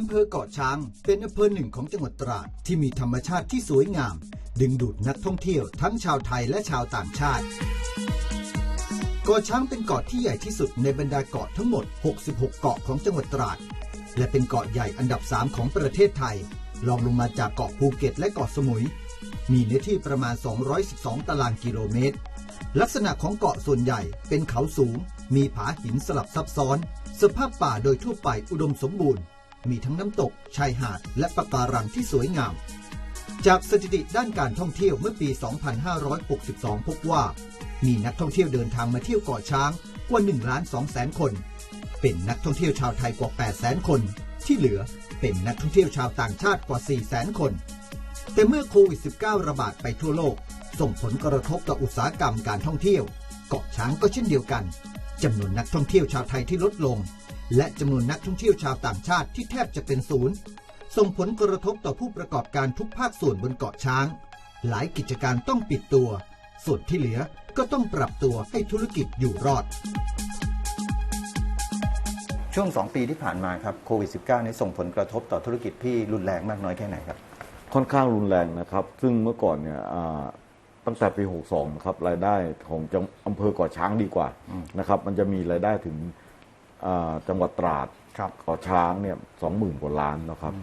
อำเภอเกาะช้าง เป็นอำเภอหนึ่งของจังหวัดตราดที่มีธรรมชาติที่สวยงาม ดึงดูดนักท่องเที่ยวทั้งชาวไทยและชาวต่างชาติ เกาะช้างเป็นเกาะที่ใหญ่ที่สุดในบรรดาเกาะทั้งหมด 66 เกาะของจังหวัดตราด และเป็นเกาะใหญ่อันดับ 3 ของประเทศไทยรองลงมาจากเกาะภูเก็ตและเกาะสมุย มีเนื้อที่ประมาณ 212 ตารางกิโลเมตร ลักษณะของเกาะส่วนใหญ่เป็นเขาสูง มีผาหินสลับซับซ้อน สภาพป่าโดยทั่วไปอุดมสมบูรณ์ มีทั้งน้ำตก ชายหาด และปะการังที่สวยงาม จากสถิติด้านการท่องเที่ยวเมื่อปี 2562 พบว่า มีนักท่องเที่ยวเดินทางมาเที่ยวเกาะช้างกว่า1ล้าน2แสนคน เป็นนักท่องเที่ยวชาวไทยกว่า8แสนคน ที่เหลือเป็นนักท่องเที่ยวชาวต่างชาติกว่า4แสนคน แต่เมื่อโควิด -19 ระบาดไปทั่วโลก ส่งผลกระทบต่ออุตสาหกรรมการท่องเที่ยว เกาะช้างก็เช่นเดียวกันจำนวนนักท่องเที่ยวชาวไทยที่ลดลง และจำนวนนักท่องเที่ยวชาวต่างชาติที่แทบจะเป็นศูนย์ ส่งผลกระทบต่อผู้ประกอบการทุกภาคส่วนบนเกาะช้าง หลายกิจการต้องปิดตัว ส่วนที่เหลือก็ต้องปรับตัวให้ธุรกิจอยู่รอด ช่วง 2 ปีที่ผ่านมาครับโควิด -19 นี้ส่งผลกระทบต่อธุรกิจพี่รุนแรงมากน้อยแค่ไหนครับ ค่อนข้างรุนแรงนะครับ ซึ่งเมื่อก่อนเนี่ยอ่าตั้งแต่ปี 62 นะครับ รายได้ของจังอำเภอเกาะช้างดีกว่านะครับ มันจะมีรายได้ถึง อ่าจังหวัดตราดครับเกาะช้างเนี่ยสองหมื่นกว่าล้านนะครับ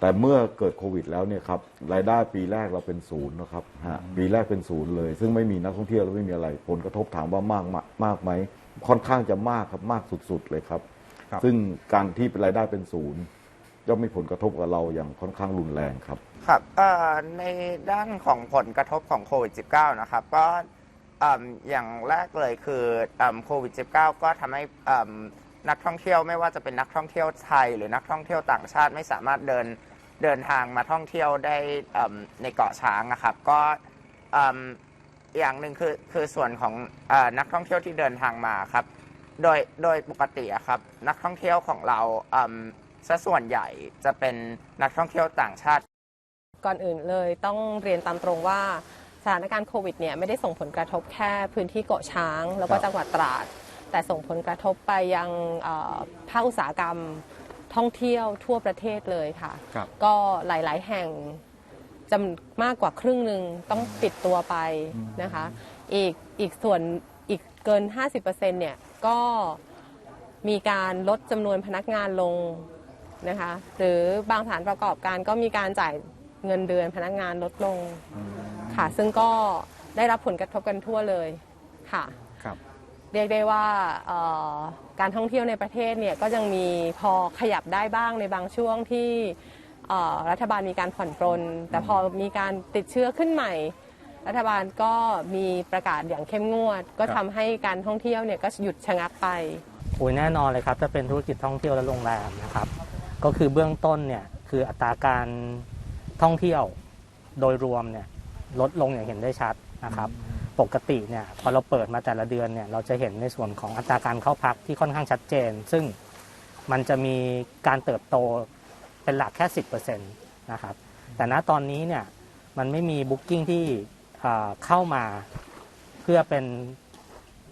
แต่เมื่อเกิดโควิดแล้วเนี่ยครับรายได้ปีแรกเราเป็นศูนย์นะครับฮะปีแรกเป็นศูนย์เลย ซึ่งไม่มีนักท่องเที่ยวและไม่มีอะไร ผลกระทบถามว่ามากมากมากไหมค่อนข้างจะมากครับมากสุดๆเลยครับ ครับ ซึ่งการที่เป็นรายได้เป็นศูนย์ย่อมมีผลกระทบกับเราอย่างค่อนข้างรุนแรงครับ ครับเอ่อในด้านของผลกระทบของโควิด -19 นะครับ ก็เอิ่มอย่างแรกเลยคือเอิ่มโควิด -19 ก็ทำให้เอิ่มนักท่องเที่ยวไม่ว่าจะเป็นนักท่องเที่ยวไทย หรือนักท่องเที่ยวต่างชาติไม่สามารถเดินเดินทางมาท่องเที่ยวได้เอิ่มในเกาะช้างนะครับก็เอิ่มอย่างหนึ่งคือคือส่วนของเออนักท่องเที่ยวที่เดินทางมาครับ โดยโดยปกติอะครับนักท่องเที่ยวของเราอืมซะส่วนใหญ่จะเป็นนักท่องเที่ยวต่างชาติ ก่อนอื่นเลยต้องเรียนตามตรงว่า ถานการณ์โควิดเนี่ยไม่ได้ส่งผลกระทบแค่พื้นที่เกาะช้าง แล้วก็ครับจังหวัดตราด แต่ส่งผลกระทบไปยังเอ่อภาคอุตสาหกรรมท่องเที่ยวทั่วประเทศเลยค่ะครับก็หลาย ๆ แห่งจำมากกว่าครึ่งหนึ่งต้องปิดตัวไปนะคะ อีกอีกส่วนอีกเกิน 50%เนี่ยก็มีการลดจำนวนพนักงานลงนะคะ หรือบางสถานประกอบการก็มีการจ่ายเงินเดือนพนักงานลดลง ค่ะ ซึ่งก็ได้รับผลกระทบกันทั่วเลยค่ะ ครับ เรียกได้ว่าเอ่อการท่องเที่ยวในประเทศเนี่ยก็ยังมีพอขยับได้บ้างในบางช่วงที่เอ่อรัฐบาลมีการผ่อนปรนแต่พอมีการติดเชื้อขึ้นใหม่ รัฐบาลก็มีประกาศอย่างเข้มงวด ก็ครับ ทำให้การท่องเที่ยวเนี่ยก็หยุดชะงักไป โอ้ยแน่นอนเลยครับถ้าเป็นธุรกิจท่องเที่ยวและโรงแรมนะครับ ก็คือเบื้องต้นเนี่ยคืออัตราการท่องเที่ยวโดยรวมเนี่ย ลดลงอย่างเห็นได้ชัดนะครับปกติเนี่ยพอเราเปิดมาแต่ละเดือนเนี่ยเราจะเห็นในส่วนของอัตราการเข้าพักที่ค่อนข้างชัดเจน ซึ่งมันจะมีการเติบโตเป็นหลักแค่ 10%นะครับแต่ณตอนนี้เนี่ยมันไม่มีบุ๊กิ้งที่เข้ามาเพื่อเป็น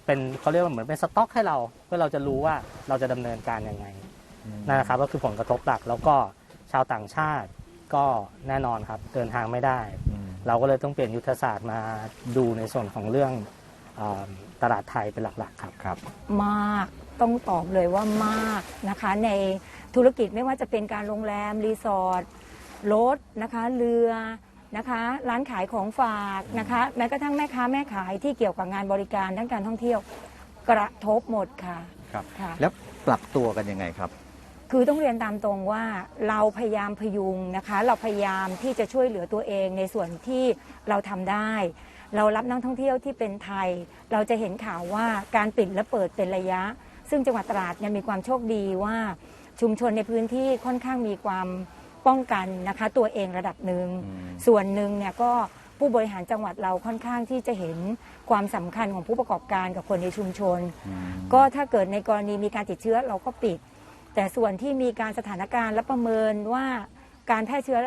เป็นเขาเรียกว่าเหมือนเป็นสต็อกให้เราเพื่อเราจะรู้ว่าเราจะดำเนินการยังไงนั่นนะครับก็คือผลกระทบหลักแล้วก็ชาวต่างชาติก็แน่นอนครับเดินทางไม่ได้ เราก็เลยต้องเปลี่ยนยุทธศาสตร์มาดูในส่วนของเรื่องเออตลาดไทยเป็นหลักๆครับครับ มากต้องตอบเลยว่ามากนะคะ ในธุรกิจไม่ว่าจะเป็นการโรงแรม รีสอร์ทรถนะคะเรือนะคะร้านขายของฝากนะคะแม้กระทั่งแม่ค้าแม่ขายที่เกี่ยวกับงานบริการทั้งการท่องเที่ยวกระทบหมดค่ะครับค่ะแล้วปรับตัวกันยังไงครับ คือต้องเรียนตามตรงว่าเราพยายามพยุงนะคะ เราพยายามที่จะช่วยเหลือตัวเองในส่วนที่เราทำได้ เรารับนักท่องเที่ยวที่เป็นไทย เราจะเห็นข่าวว่าการปิดและเปิดเป็นระยะ ซึ่งจังหวัดตราดเนี่ยมีความโชคดีว่าชุมชนในพื้นที่ค่อนข้างมีความป้องกันนะคะ ตัวเองระดับหนึ่งอืมส่วนหนึ่งเนี่ยก็ผู้บริหารจังหวัดเราค่อนข้างที่จะเห็นความสำคัญของผู้ประกอบการกับคนในชุมชน ก็ถ้าเกิดในกรณีมีการติดเชื้อเราก็ปิด แต่ส่วนที่มีการสถานการณ์และประเมินว่าการแพร่เชื้อ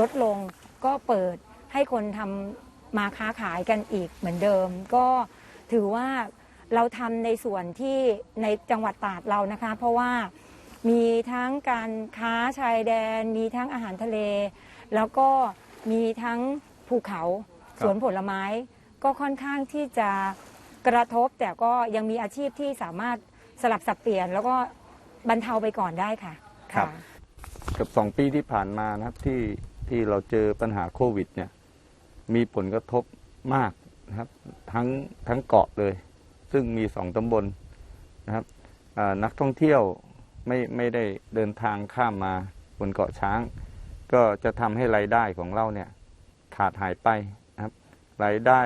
ลดลงก็เปิดให้คนทำมาค้าขายกันอีกเหมือนเดิม ก็ถือว่าเราทำในส่วนที่ในจังหวัดตราดเรานะคะ เพราะว่ามีทั้งการค้าชายแดน มีทั้งอาหารทะเล แล้วก็มีทั้งภูเขาครับสวนผลไม้ ก็ค่อนข้างที่จะกระทบ แต่ก็ยังมีอาชีพที่สามารถสลับสับเปลี่ยน แล้วก็ บรรเทาไปก่อนได้ค่ะครับค่ะเกับสองปีที่ผ่านมานะครับที่ที่เราเจอปัญหาโควิด เนี่ย มีผลกระทบมากนะครับ ทั้งทั้งเกาะเลย ซึ่งมีสองตำบลนะครับอ่านักท่องเที่ยวไม่ไม่ได้เดินทางข้ามมาบนเกาะช้าง ก็จะทำให้รายได้ของเราเนี่ย ขาดหายไปนะครับรายได้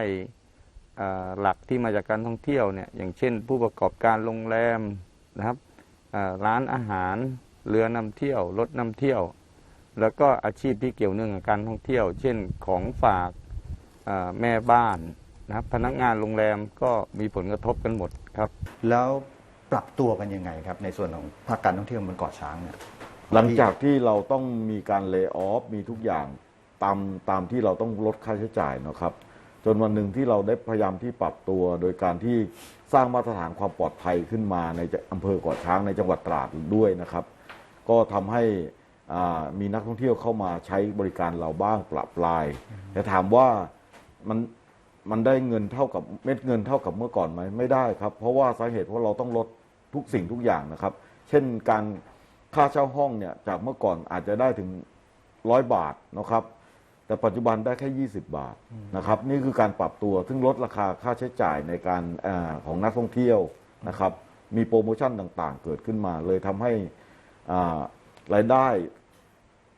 อ่าหลักที่มาจากการท่องเที่ยวเนี่ย อย่างเช่น ผู้ประกอบการโรงแรมนะครับอ่า ร้านอาหาร เรือนำเที่ยว รถนำเที่ยว แล้วก็อาชีพที่เกี่ยวเนื่องกับการท่องเที่ยว เช่นของฝากอ่าแม่บ้านนะครับพนักงานโรงแรมก็มีผลกระทบกันหมดครับ แล้วปรับตัวกันยังไงครับ ในส่วนของภาคการท่องเที่ยวบนเกาะช้างเนี่ยหลังจากที่เราต้องมีการเลิกออฟมีทุกอย่างตามตามที่เราต้องลดค่าใช้จ่ายนะครับ จนวันหนึ่งที่เราได้พยายามที่ปรับตัว โดยการที่สร้างมาตรฐานความปลอดภัยขึ้นมาในอำเภอเกาะช้างในจังหวัดตราดด้วยนะครับ ก็ทำให้มีนักท่องเที่ยวเข้ามาใช้บริการเราบ้างปรับปลาย แต่ถามว่ามันมันได้เงินเท่ากับเม็ดเงินเท่ากับเมื่อก่อนไหมไม่ได้ครับ เพราะว่าสาเหตุเพราะเราต้องลดทุกสิ่งทุกอย่างนะครับ เช่นการค่าเช่าห้องเนี่ยจากเมื่อก่อนอาจจะได้ถึงร้อยบาทนะครับ แต่ปัจจุบันได้แค่ 20 บาทนะครับนี่คือการปรับตัว ซึ่งลดราคาค่าใช้จ่ายในการอาของนักท่องเที่ยวนะครับมีโปรโมชั่นต่างๆ เกิดขึ้นมา เลยทำให้อ่ารายได้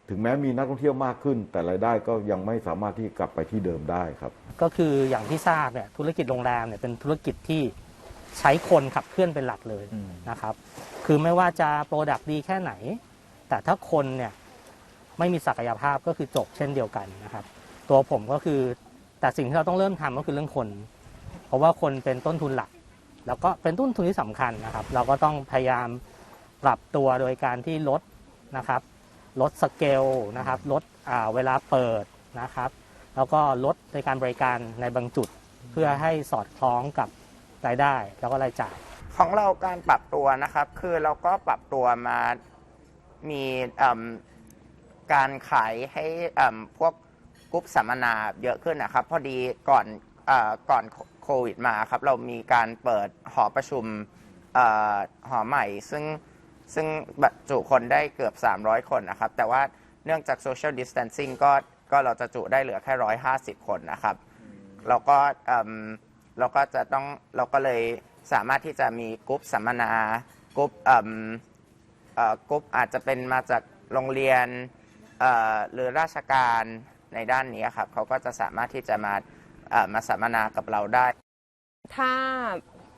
ถึงแม้มีนักท่องเที่ยวมากขึ้น แต่รายได้ก็ยังไม่สามารถที่กลับไปที่เดิมได้ครับ ก็คืออย่างที่ทราบเนี่ยธุรกิจโรงแรมเนี่ยเป็นธุรกิจที่ใช้คนขับเคลื่อนเป็นหลักเลยอืมนะครับ คือไม่ว่าจะโปรดักต์ดีแค่ไหน แต่ถ้าคนเนี่ย ไม่มีศักยภาพก็คือจบเช่นเดียวกันนะครับ ตัวผมก็คือแต่สิ่งที่เราต้องเริ่มทำก็คือเรื่องคน เพราะว่าคนเป็นต้นทุนหลัก แล้วก็เป็นต้นทุนที่สำคัญนะครับ เราก็ต้องพยายามปรับตัวโดยการที่ลดนะครับ ลดสเกลนะครับ ลดเวลาเปิดนะครับ แล้วก็ลดในการบริการในบางจุด เพื่อให้สอดคล้องกับรายได้แล้วก็รายจ่าย ของเราการปรับตัวนะครับ คือเราก็ปรับตัวมามีอืม การขายให้เอิ่มพวกกรุ๊ปสัมมนาเยอะขึ้นนะครับ พอดีก่อนอก่อนโควิดมาครับ เรามีการเปิดหอประชุมอหอใหม่ ซึ่งซึ่งบรรจุคนได้เกือบ 300 คนนะครับ แต่ว่าเนื่องจาก social distancing ก็ก็เราจะจุได้เหลือแค่ 150 คนนะครับเราก็เอิ่มเราก็จะต้องเราก็เลยสามารถที่จะมีกรุ๊ปสัมมนากรุ๊ปเอิ่มเอ่อกรุ๊ปอาจจะเป็นมาจากโรงเรียน หรือราชการในด้านนี้ครับเขาก็จะสามารถที่จะมาเอ่อมาสัมมนากับเราได้ ถ้า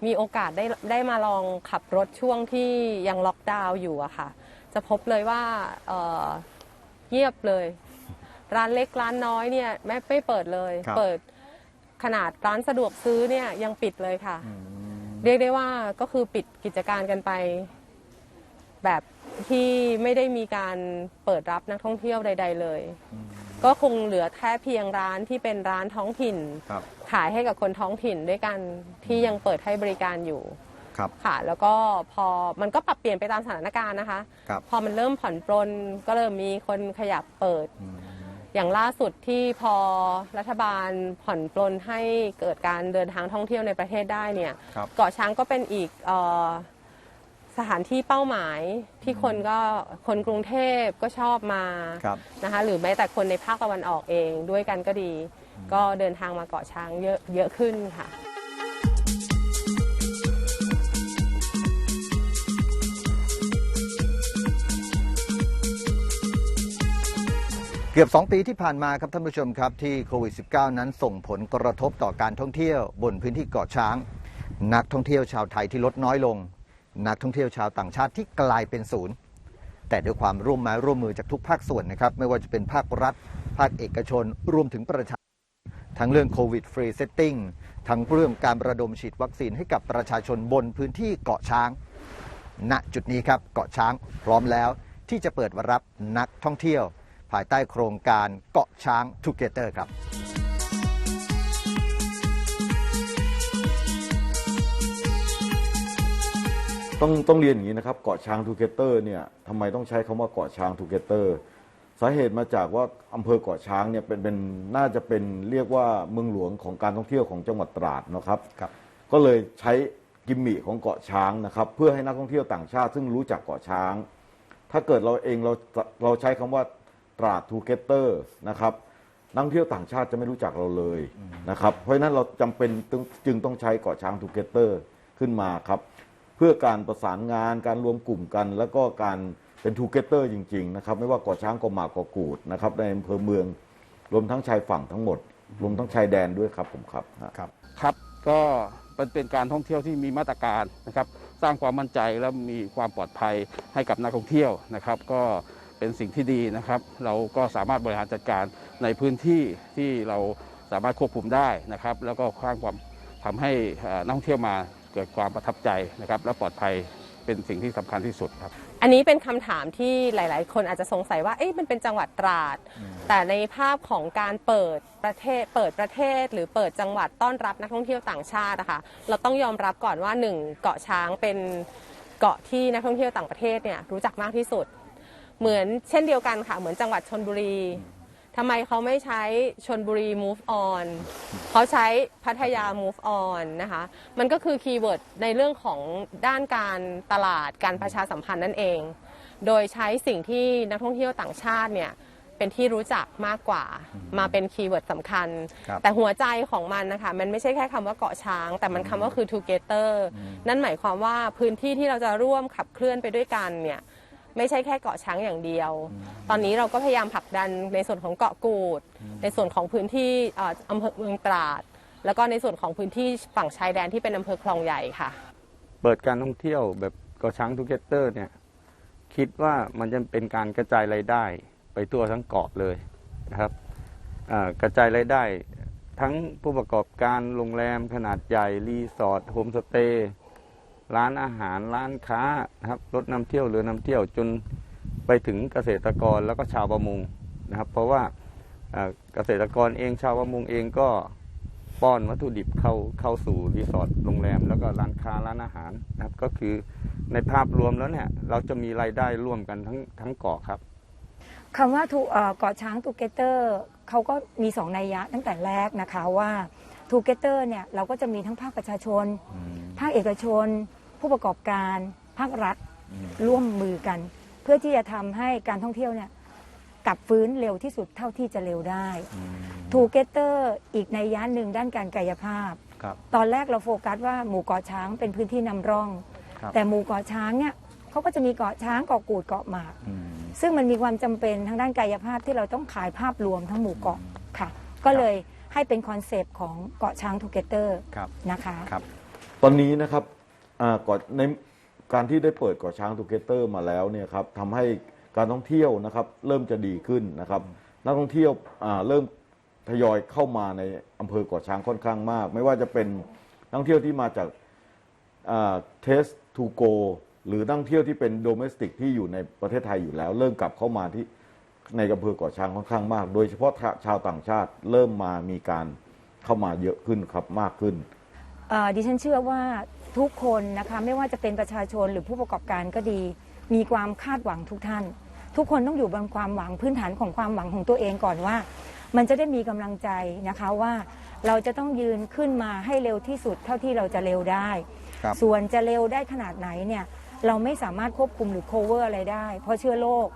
มีโอกาสได้ได้มาลองขับรถช่วงที่ยังล็อกดาวน์อยู่อะค่ะ จะพบเลยว่าเอ่อเงียบเลย ร้านเล็กร้านน้อยเนี่ยแม่ไม่เปิดเลยครับเปิดขนาดร้านสะดวกซื้อเนี่ยยังปิดเลยค่ะ เรียกได้ว่าก็คือปิดกิจการกันไป แบบ ที่ไม่ได้มีการเปิดรับนักท่องเที่ยวใด ๆ เลย ก็คงเหลือแค่เพียงร้านที่เป็นร้านท้องถิ่น ครับ ขายให้กับคนท้องถิ่นด้วยกันที่ยังเปิดให้บริการอยู่ ครับ ค่ะ แล้วก็พอมันก็ปรับเปลี่ยนไปตามสถานการณ์นะคะ ครับพอมันเริ่มผ่อนปลนก็เริ่มมีคนขยับเปิดอย่างล่าสุดที่พอรัฐบาลผ่อนปลนให้เกิดการเดินทางท่องเที่ยวในประเทศได้เนี่ย ครับ เกาะช้างก็เป็นอีกเออ สถานที่เป้าหมายที่คนก็คนกรุงเทพก็ชอบมาครับนะคะหรือแม้แต่คนในภาคตะวันออกเองด้วยกันก็ดี ก็เดินทางมาเกาะช้างเยอะเยอะขึ้นค่ะ เกือบ 2 ปีที่ผ่านมาครับท่านผู้ชมครับที่โควิด -19 นั้นส่งผลกระทบต่อการท่องเที่ยวบนพื้นที่เกาะช้าง นักท่องเที่ยวชาวไทยที่ลดน้อยลง นักท่องเที่ยวชาวต่างชาติที่กลายเป็นศูนย์ แต่ด้วยความร่วมไม้ร่วมมือจากทุกภาคส่วนนะครับ ไม่ว่าจะเป็นภาครัฐ ภาคเอกชน รวมถึงประชาทั้งเรื่องโควิดฟรีเซตติ้งทั้งเรื่องการระดมฉีดวัคซีนให้กับประชาชนบนพื้นที่เกาะช้าง ณจุดนี้ครับเกาะช้างพร้อมแล้วที่จะเปิดรับนักท่องเที่ยว ภายใต้โครงการเกาะช้าง Together ครับ ต้องต้องเรียนอย่างนี้นะครับเกาะช้างทูเกเตอร์เนี่ยทำไมต้องใช้คำว่าเกาะช้างทูเกเตอร์สาเหตุมาจากว่าอำเภอเกาะช้างเนี่ยเป็นเป็นน่าจะเป็นเรียกว่าเมืองหลวงของการท่องเที่ยวของจังหวัดตราดนะครับครับ ก็เลยใช้กิมมิคของเกาะช้างนะครับเพื่อให้นักท่องเที่ยวต่างชาติ ซึ่งรู้จักเกาะช้าง ถ้าเกิดเราเองเราเราใช้คำว่าตราดทูเกเตอร์นะครับนักท่องเที่ยวต่างชาติจะไม่รู้จักเราเลยนะครับเพราะฉะนั้นเราจำเป็นต้องจึงต้องใช้เกาะช้างทูเกเตอร์ขึ้นมาครับ เพื่อการประสานงานการรวมกลุ่มกัน แล้วก็การเป็นทูเกเตอร์จริงๆนะครับไม่ว่าเกาะช้างเกาะหมากเกาะกูดนะครับในอำเภอเมือง รวมทั้งชายฝั่งทั้งหมด รวมทั้งชายแดนด้วยครับผมครับครับครับก็เป็นเป็นการท่องเที่ยวที่มีมาตรการนะครับสร้างความมั่นใจและมีความปลอดภัยให้กับนักท่องเที่ยวนะครับ ก็เป็นสิ่งที่ดีนะครับ เราก็สามารถบริหารจัดการในพื้นที่ที่เราสามารถควบคุมได้นะครับ แล้วก็สร้างความทำให้เอ่อนักท่องเที่ยวมา เกิดความประทับใจนะครับและปลอดภัยเป็นสิ่งที่สำคัญที่สุดครับ อันนี้เป็นคำถามที่หลาย ๆ คนอาจจะสงสัยว่าเอ๊ะมันเป็นจังหวัดตราด แต่ในภาพของการเปิดประเทศ เปิดประเทศ หรือเปิดจังหวัดต้อนรับนักท่องเที่ยวต่างชาตินะคะเราต้องยอมรับก่อนว่าหนึ่งเกาะช้างเป็นเกาะที่นักท่องเที่ยวต่างประเทศเนี่ยรู้จักมากที่สุด เหมือนเช่นเดียวกันค่ะ เหมือนจังหวัดชนบุรี ทำไมเขาไม่ใช้ชนบุรี move on เขาใช้พัทยา move on นะคะ มันก็คือคีย์เวิร์ดในเรื่องของด้านการตลาดการประชาสัมพันธ์นั่นเอง โดยใช้สิ่งที่นักท่องเที่ยวต่างชาติเนี่ยเป็นที่รู้จักมากกว่ามาเป็นคีย์เวิร์ดสำคัญ ครับแต่หัวใจของมันนะคะ มันไม่ใช่แค่คำว่าเกาะช้าง แต่มันคำว่าคือ together นั่นหมายความว่าพื้นที่ที่เราจะร่วมขับเคลื่อนไปด้วยกันเนี่ย ไม่ใช่แค่เกาะช้างอย่างเดียว ตอนนี้เราก็พยายามผลักดันในส่วนของเกาะกูด ในส่วนของพื้นที่เอ่ออำเภอเมืองตราด แล้วก็ในส่วนของพื้นที่ฝั่งชายแดนที่เป็นอำเภอคลองใหญ่ค่ะ เปิดการท่องเที่ยวแบบเกาะช้างทูเกเตอร์เนี่ยคิดว่ามันจะเป็นการกระจายรายได้ไปทั่วทั้งเกาะเลยนะครับอ่ากระจายรายได้ทั้งผู้ประกอบการโรงแรมขนาดใหญ่รีสอร์ทโฮมสเตย์ ร้านอาหารร้านค้านะครับรถนำเที่ยวเรือนำเที่ยวจนไปถึงเกษตรกรแล้วก็ชาวประมงนะครับ เพราะว่าอ่าเกษตรกรเองชาวประมงเองก็ป้อนวัตถุดิบเข้าเข้าสู่รีสอร์ทโรงแรม แล้วก็ร้านค้าร้านอาหารนะครับ ก็คือในภาพรวมแล้วเนี่ยเราจะมีรายได้ร่วมกันทั้งทั้งเกาะครับคำว่าทูเอ่อเกาะช้างทูเกเตอร์เขาก็มีสองนัยยะตั้งแต่แรกนะคะว่าทูเกเตอร์เนี่ยเราก็จะมีทั้งภาคประชาชน ภาคเอกชน ผู้ประกอบการภาครัฐร่วมมือกัน เพื่อที่จะทำให้การท่องเที่ยวเนี่ยกลับฟื้นเร็วที่สุดเท่าที่จะเร็วได้ทูเกเตอร์อีกในยยะหนึ่งด้านการกายภาพครับตอนแรกเราโฟกัสว่าหมู่เกาะช้างเป็นพื้นที่นำร่องครับแต่หมู่เกาะช้างเนี่ยเขาก็จะมีเกาะช้างเกาะกูดเกาะหมากอืมซึ่งมันมีความจำเป็นทางด้านกายภาพที่เราต้องขายภาพรวมทั้งหมู่เกาะค่ะ ก็เลยให้เป็นคอนเซปต์ของเกาะช้างทูเกเตอร์ครับนะคะครับตอนนี้นะครับ อ่าก่อนในการที่ได้เปิดเกาะช้างทูเกเตอร์มาแล้วเนี่ยครับทำให้การท่องเที่ยวนะครับเริ่มจะดีขึ้นนะครับ นักท่องเที่ยวอ่าเริ่มทยอยเข้ามาในอำเภอเกาะช้างค่อนข้างมาก ไม่ว่าจะเป็นนักท่องเที่ยวที่มาจากเทสทูโกหรือนักท่องเที่ยวที่เป็นโดเมสติกที่อยู่ในประเทศไทยอยู่แล้ว เริ่มกลับเข้ามาที่ในอำเภอเกาะช้างค่อนข้างมาก โดยเฉพาะชาวต่างชาติเริ่มมามีการเข้ามาเยอะขึ้นครับมากขึ้นดิฉันเชื่อว่า ทุกคนนะคะไม่ว่าจะเป็นประชาชนหรือผู้ประกอบการก็ดี มีความคาดหวังทุกท่าน ทุกคนต้องอยู่บนความหวังพื้นฐานของความหวังของตัวเองก่อนว่า มันจะได้มีกำลังใจนะคะว่าเราจะต้องยืนขึ้นมาให้เร็วที่สุดเท่าที่เราจะเร็วได้ครับส่วนจะเร็วได้ขนาดไหนเนี่ยเราไม่สามารถควบคุมหรือ cover อะไรได้ เพราะเชื้อโรค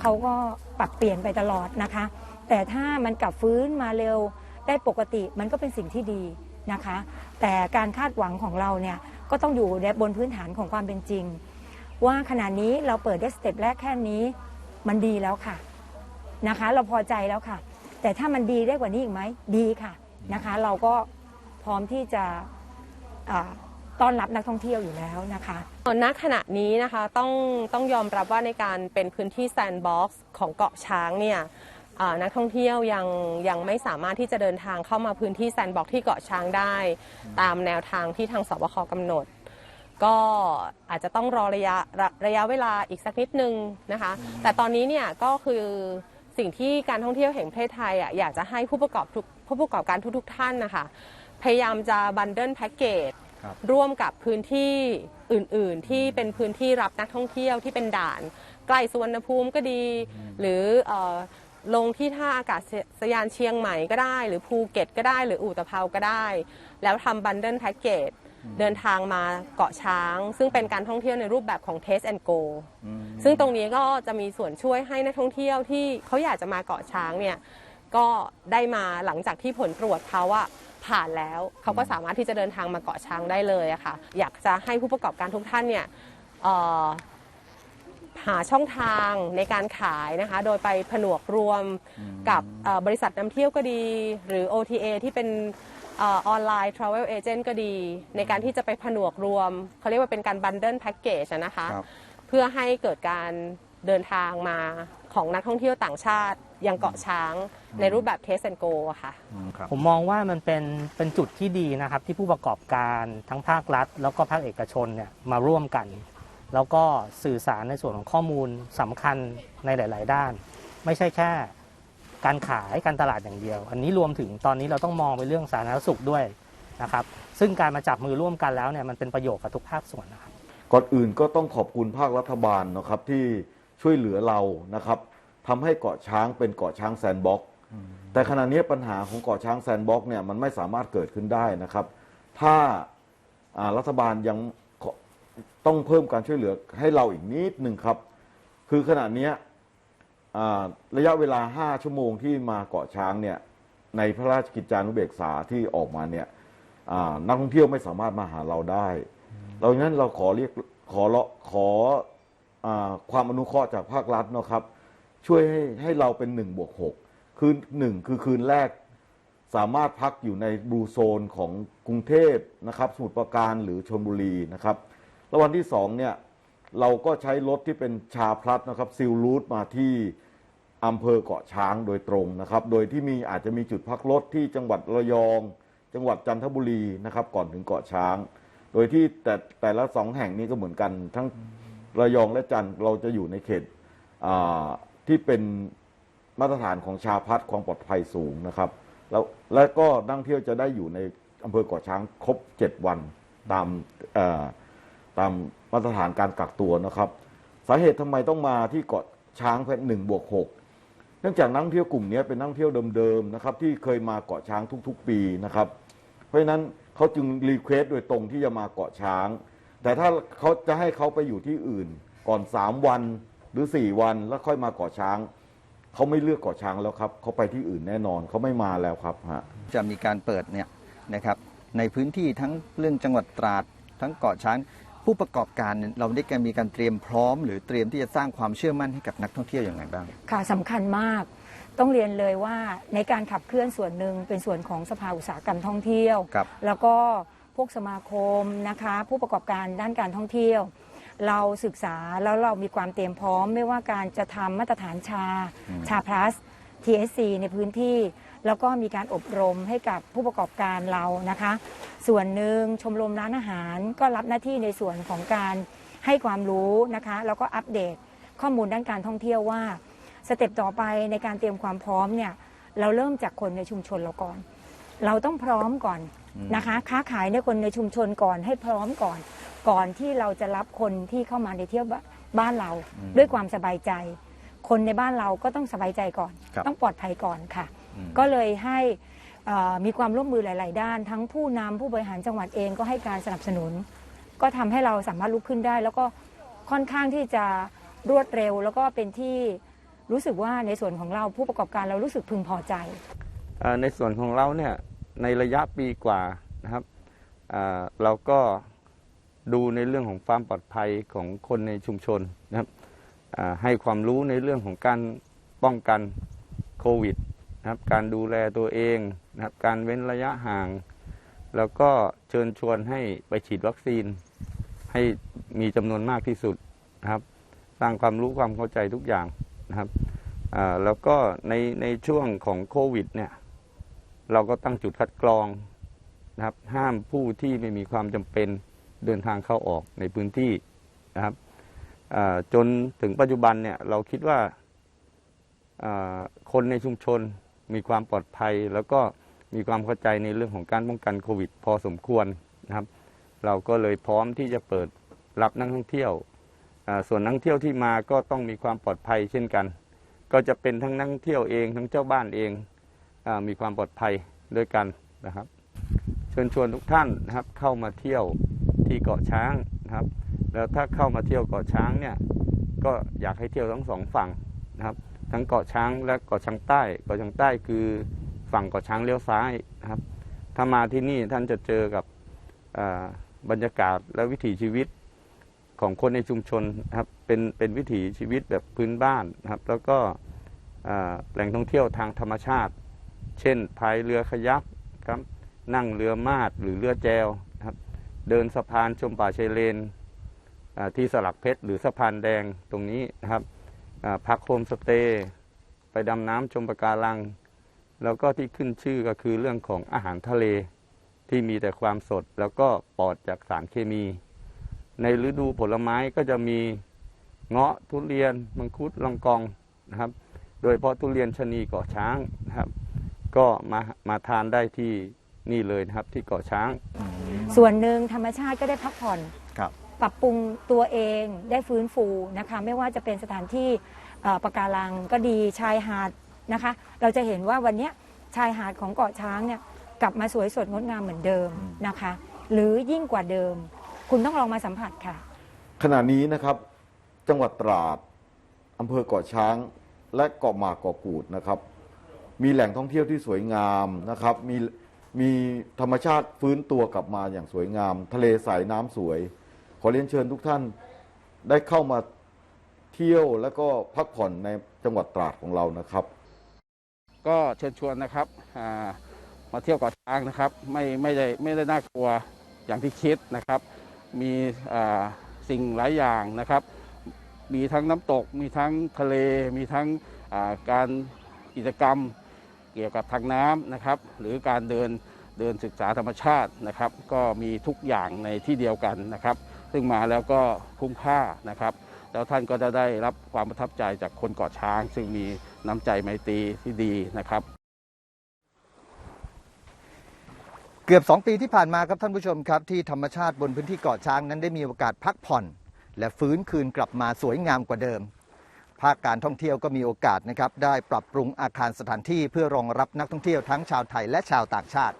เขาก็ปรับเปลี่ยนไปตลอดนะคะ แต่ถ้ามันกลับฟื้นมาเร็วได้ปกติมันก็เป็นสิ่งที่ดีนะคะ แต่การคาดหวังของเราเนี่ย ก็ต้องอยู่บนพื้นฐานของความเป็นจริง ว่าขณะนี้เราเปิดได้สเต็ปแรกแค่นี้มันดีแล้วค่ะนะคะ เราพอใจแล้วค่ะ แต่ถ้ามันดีได้กว่านี้อีกไหมดีค่ะนะคะ เราก็พร้อมที่จะต้อนรับนักท่องเที่ยวอยู่แล้วนะคะณขณะนี้นะคะต้องต้องยอมรับว่าในการเป็นพื้นที่แซนด์บ็อกซ์ของเกาะช้างเนี่ย นักท่องเที่ยวยังยังไม่สามารถที่จะเดินทางเข้ามาพื้นที่แซนด์บ็อกซ์ที่เกาะช้างได้ ตามแนวทางที่ทางสบคกำหนด ก็อาจจะต้องรอระยะระระยะเวลาอีกสักนิดนึงนะคะ แต่ตอนนี้เนี่ยก็คือสิ่งที่การท่องเที่ยวแห่งประเทศไทยอะอยากจะให้ผู้ประกอบทุกผู้ประกอบการทุกๆท่านนะคะพยายามจะบันเดิลแพ็กเกจครับร่วมกับพื้นที่อื่น ๆ ที่เป็นพื้นที่รับนักท่องเที่ยวที่เป็นด่าน ใกล้สุวรรณภูมิก็ดี หรือเออ ลงที่ท่าอากาศยานเชียงใหม่ก็ได้ หรือภูเก็ตก็ได้หรืออู่ตะเภาก็ได้ แล้วทำบันเดิลแพ็กเกจเดินทางมาเกาะช้าง ซึ่งเป็นการท่องเที่ยวในรูปแบบของ Taste and Go ซึ่งตรงนี้ก็จะมีส่วนช่วยให้นักท่องเที่ยวที่เขาอยากจะมาเกาะช้างเนี่ยก็ได้มาหลังจากที่ผลตรวจเขาว่าผ่านแล้วเขาก็สามารถที่จะเดินทางมาเกาะช้างได้เลยอะค่ะ อยากจะให้ผู้ประกอบการทุกท่านเนี่ยเอ่อ หาช่องทางในการขายนะคะ โดยไปผนวกรวมกับเอ่อบริษัทนำเที่ยวก็ดี หรือ OTA ที่เป็นเออนไลน์ Travel Agent ก็ดี ในการที่จะไปผนวกรวม เขาเรียกว่าเป็นการบันเดิลแพ็กเกจนะคะครับเพื่อให้เกิดการเดินทางมาของนักท่องเที่ยวต่างชาติยังเกาะช้างในรูปแบบ Taste and Go อะค่ะอืมครับผมมองว่ามันเป็นเป็นจุดที่ดีนะครับ ที่ผู้ประกอบการทั้งภาครัฐ แล้วก็ภาคเอกชนเนี่ยมาร่วมกัน แล้วก็สื่อสารในส่วนของข้อมูลสำคัญในหลาย ๆ ด้าน ไม่ใช่แค่ การขายการตลาดอย่างเดียว อันนี้รวมถึงตอนนี้เราต้องมองไปเรื่องสาธารณสุขด้วยนะครับ ซึ่งการมาจับมือร่วมกันแล้วเนี่ยมันเป็นประโยชน์กับทุกภาคส่วนนะครับก่อนอื่นก็ต้องขอบคุณภาครัฐบาลนะครับที่ช่วยเหลือเรานะครับทำให้เกาะช้างเป็นเกาะช้างแซนบ็อกแต่ขณะนี้ปัญหาของเกาะช้างแซนบ็อกเนี่ยมันไม่สามารถเกิดขึ้นได้นะครับ ถ้ารัฐบาลยัง ต้องเพิ่มการช่วยเหลือให้เราอีกนิดหนึ่งครับ คือขณะเนี้ยอ่าระยะเวลา5ชั่วโมงที่มาเกาะช้างเนี่ยในพระราชกิจจานุเบกษาที่ออกมาเนี่ยอ่านักท่องเที่ยวไม่สามารถมาหาเราได้เราฉะนั้นเราขอเรียกขอละขออาความอนุเคราะห์จากภาครัฐนะครับ ช่วยให้ให้เราเป็น1บวก6คืนหนึ่งคือคืนแรก สามารถพักอยู่ในบลูโซนของกรุงเทพนะครับ สมุทรปราการหรือชลบุรีนะครับ แล้ววันที่สองเนี่ยเราก็ใช้รถที่เป็นชาพลัสนะครับซิลรูทมาที่อำเภอเกาะช้างโดยตรงนะครับ โดยที่มีอาจจะมีจุดพักรถที่จังหวัดระยอง จังหวัดจันทบุรีนะครับ ก่อนถึงเกาะช้าง โดยที่แต่แต่ละสองแห่งนี้ก็เหมือนกัน ทั้งระยองและจันทร์เราจะอยู่ในเขตที่เป็นมาตรฐานของชาพัฒน์ความปลอดภัยสูงนะครับ แล้วและก็นักท่งเที่ยวจะได้อยู่ในอำเภอเกาะช้างครบ 7 วันตามอ ตามมาตรฐานการกักตัวนะครับ สาเหตุทำไมต้องมาที่เกาะช้างแค่หนึ่งบวกหกเนื่องจากนักท่องเที่ยวกลุ่มนี้เป็นนักท่องเที่ยวเดิมๆนะครับที่เคยมาเกาะช้างทุกๆ ปีนะครับ เพราะฉะนั้นเขาจึงรีเควสโดยตรงที่จะมาเกาะช้าง แต่ถ้าเขาจะให้เขาไปอยู่ที่อื่น ก่อน 3 วันหรือ 4 วันแล้วค่อยมาเกาะช้างเขาไม่เลือกเกาะช้างแล้วครับเขาไปที่อื่นแน่นอนเขาไม่มาแล้วครับฮะจะมีการเปิดเนี่ยนะครับในพื้นที่ทั้งเรื่องจังหวัดตราดทั้งเกาะช้าง ผู้ประกอบการเนี่ยเราได้การมีการเตรียมพร้อม หรือเตรียมที่จะสร้างความเชื่อมั่นให้กับนักท่องเที่ยวอย่างไรบ้าง ค่ะสำคัญมาก ต้องเรียนเลยว่าในการขับเคลื่อนส่วนหนึ่งเป็นส่วนของสภาอุตสาหกรรมท่องเที่ยว ครับ แล้วก็พวกสมาคมนะคะ ผู้ประกอบการด้านการท่องเที่ยว เราศึกษาแล้วเรามีความเตรียมพร้อม ไม่ว่าการจะทำมาตรฐานชาชาพลัส TSC ในพื้นที่ แล้วก็มีการอบรมให้กับผู้ประกอบการเรานะคะ ส่วนหนึ่งชมรมร้านอาหารก็รับหน้าที่ในส่วนของการให้ความรู้นะคะ แล้วก็อัปเดตข้อมูลด้านการท่องเที่ยวว่าสเต็ปต่อไปในการเตรียมความพร้อมเนี่ยเราเริ่มจากคนในชุมชนเราก่อน เราต้องพร้อมก่อนนะคะ ค้าขายในคนในชุมชนก่อนให้พร้อมก่อน ก่อนที่เราจะรับคนที่เข้ามาในเที่ยวบ้าบ้านเราด้วยความสบายใจ คนในบ้านเราก็ต้องสบายใจก่อนครับต้องปลอดภัยก่อนค่ะอืม ก็เลยให้เอ่อมีความร่วมมือหลาย ๆ ด้าน ทั้งผู้นำผู้บริหารจังหวัดเองก็ให้การสนับสนุน ก็ทำให้เราสามารถลุกขึ้นได้ แล้วก็ค่อนข้างที่จะรวดเร็ว แล้วก็เป็นที่รู้สึกว่าในส่วนของเราผู้ประกอบการเรารู้สึกพึงพอใจเอ่อในส่วนของเราเนี่ยในระยะปีกว่านะครับเอ่อเราก็ดูในเรื่องของความปลอดภัยของคนในชุมชนนะครับอ่าให้ความรู้ในเรื่องของการป้องกันโควิด นะครับการดูแลตัวเองนะครับการเว้นระยะห่าง แล้วก็เชิญชวนให้ไปฉีดวัคซีน ให้มีจำนวนมากที่สุดนะครับสร้างความรู้ความเข้าใจทุกอย่างนะครับแล้วก็ในในช่วงของโควิดเนี่ยเราก็ตั้งจุดคัดกรองนะครับห้ามผู้ที่ไม่มีความจำเป็นเดินทางเข้าออกในพื้นที่นะครับจนถึงปัจจุบันเนี่ยเราคิดว่าคนในชุมชน มีความปลอดภัย แล้วก็มีความเข้าใจในเรื่องของการป้องกันโควิด พอสมควรนะครับ เราก็เลยพร้อมที่จะเปิดรับนักท่องเที่ยว ส่วนนักท่องเที่ยวที่มาก็ต้องมีความปลอดภัยเช่นกัน ก็จะเป็นทั้งนักท่องเที่ยวเองทั้งเจ้าบ้านเองอมีความปลอดภัยด้วยกันนะครับ เชิญชวนทุกท่านนะครับเข้ามาเที่ยวที่เกาะช้างนะครับ แล้วถ้าเข้ามาเที่ยวเกาะช้างเนี่ยก็อยากให้เที่ยวทั้งสองฝั่งนะครับ ทั้งเกาะช้างและเกาะช้างใต้ เกาะช้างใต้คือฝั่งเกาะช้างเลี้ยวซ้ายนะครับ ถ้ามาที่นี่ท่านจะเจอกับบรรยากาศและวิถีชีวิตของคนในชุมชนนะครับเป็นเป็นวิถีชีวิตแบบพื้นบ้านนะครับ แล้วก็แหล่งท่องเที่ยวทางธรรมชาติ เช่นพายเรือขยักครับนั่งเรือมาดหรือเรือแจวนะครับเดินสะพานชมป่าชายเลนที่สลักเพชรหรือสะพานแดงตรงนี้นะครับ พักโฮมสเตย์ไปดำน้ำชมปะการัง แล้วก็ที่ขึ้นชื่อก็คือเรื่องของอาหารทะเลที่มีแต่ความสดแล้วก็ปลอดจากสารเคมี ในฤดูผลไม้ก็จะมีเงาะทุเรียน มังคุดลองกองนะครับ โดยเฉพาะทุเรียนชะนีเกาะช้างนะครับ ก็มามาทานได้ที่นี่เลยนะครับที่เกาะช้าง ส่วนหนึ่งธรรมชาติก็ได้พักผ่อนครับ ปรับปรุงตัวเองได้ฟื้นฟูนะคะ ไม่ว่าจะเป็นสถานที่เอ่อปะการังก็ดีชายหาดนะคะ เราจะเห็นว่าวันนี้ชายหาดของเกาะช้างเนี่ยกลับมาสวยสดงดงามเหมือนเดิมนะคะ หรือยิ่งกว่าเดิม คุณต้องลองมาสัมผัสค่ะ ขณะนี้นะครับจังหวัดตราดอำเภอเกาะช้าง และเกาะหมากเกาะกูดนะครับ มีแหล่งท่องเที่ยวที่สวยงามนะครับ มีมีธรรมชาติฟื้นตัวกลับมาอย่างสวยงาม ทะเลใสน้ำสวย ขอเรียนเชิญทุกท่านได้เข้ามาเที่ยวแล้วก็พักผ่อนในจังหวัดตราดของเรานะครับ ก็เชิญชวนนะครับมาเที่ยวเกาะช้างนะครับ ไม่ไม่ได้ไม่ได้น่ากลัวอย่างที่คิดนะครับ มีสิ่งหลายอย่างนะครับ มีทั้งน้ำตก มีทั้งทะเล มีทั้งการกิจกรรมเกี่ยวกับทางน้ำนะครับ หรือการเดินเดินศึกษาธรรมชาตินะครับ ก็มีทุกอย่างในที่เดียวกันนะครับ ซึ่งมาแล้วก็คุ้มค่านะครับ แล้วท่านก็จะได้รับความประทับใจจากคนเกาะช้าง ซึ่งมีน้ำใจไมตรีที่ดีนะครับเกือบ 2 ปีที่ผ่านมาครับท่านผู้ชมครับที่ธรรมชาติบนพื้นที่เกาะช้างนั้นได้มีโอกาสพักผ่อน และฟื้นคืนกลับมาสวยงามกว่าเดิม ภาคการท่องเที่ยวก็มีโอกาสนะครับได้ปรับปรุงอาคารสถานที่เพื่อรองรับนักท่องเที่ยวทั้งชาวไทยและชาวต่างชาติ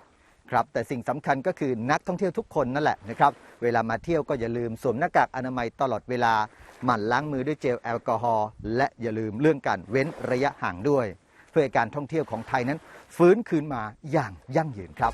ครับแต่สิ่งสำคัญก็คือนักท่องเที่ยวทุกคนนั่นแหละนะครับเวลามาเที่ยวก็อย่าลืมสวมหน้ากากอนามัยตลอดเวลาหมั่นล้างมือด้วยเจลแอลกอฮอล์และอย่าลืมเรื่องการเว้นระยะห่างด้วย เพื่อการท่องเที่ยวของไทยนั้น ฟื้นคืนมาอย่างยั่งยืนครับ